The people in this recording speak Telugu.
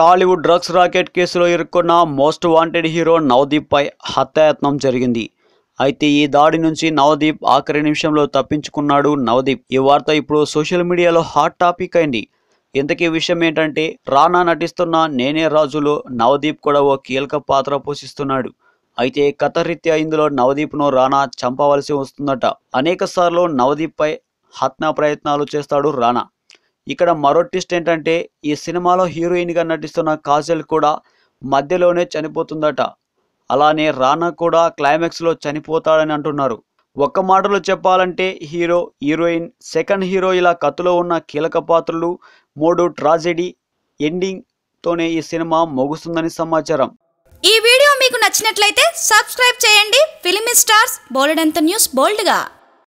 టాలీవుడ్ డ్రగ్స్ రాకెట్ కేసులో ఇరుక్కున్న మోస్ట్ వాంటెడ్ హీరో నవదీప్పై హత్యాయత్నం జరిగింది. అయితే ఈ దాడి నుంచి నవదీప్ ఆఖరి నిమిషంలో తప్పించుకున్నాడు నవదీప్. ఈ వార్త ఇప్పుడు సోషల్ మీడియాలో హాట్ టాపిక్ అయింది. ఇంతకీ విషయం ఏంటంటే రానా నటిస్తున్న నేనే రాజులో నవదీప్ కూడా ఓ కీలక పాత్ర పోషిస్తున్నాడు. అయితే కథరీత్యా ఇందులో నవదీప్ను రానా చంపవలసి వస్తుందట. అనేక సార్లు నవదీప్పై హత్యా ప్రయత్నాలు చేస్తాడు రానా. ఇక్కడ మరో ట్విస్ట్ ఏంటంటే ఈ సినిమాలో హీరోయిన్గా నటిస్తున్న కాజల్ కూడా మధ్యలోనే చనిపోతుందట. అలానే రానా కూడా క్లైమాక్స్లో చనిపోతాడని అంటున్నారు. ఒక్క మాటలో చెప్పాలంటే హీరో హీరోయిన్ సెకండ్ హీరో ఇలా కథలో ఉన్న కీలక పాత్రలు మూడు ట్రాజెడీ ఎండింగ్తోనే ఈ సినిమా ముగుస్తుందని సమాచారం. ఈ వీడియో మీకు నచ్చినట్లయితే సబ్స్క్రైబ్ చేయండి. ఫిలిమి స్టార్స్ బోలెడంత న్యూస్ బోల్డ్గా.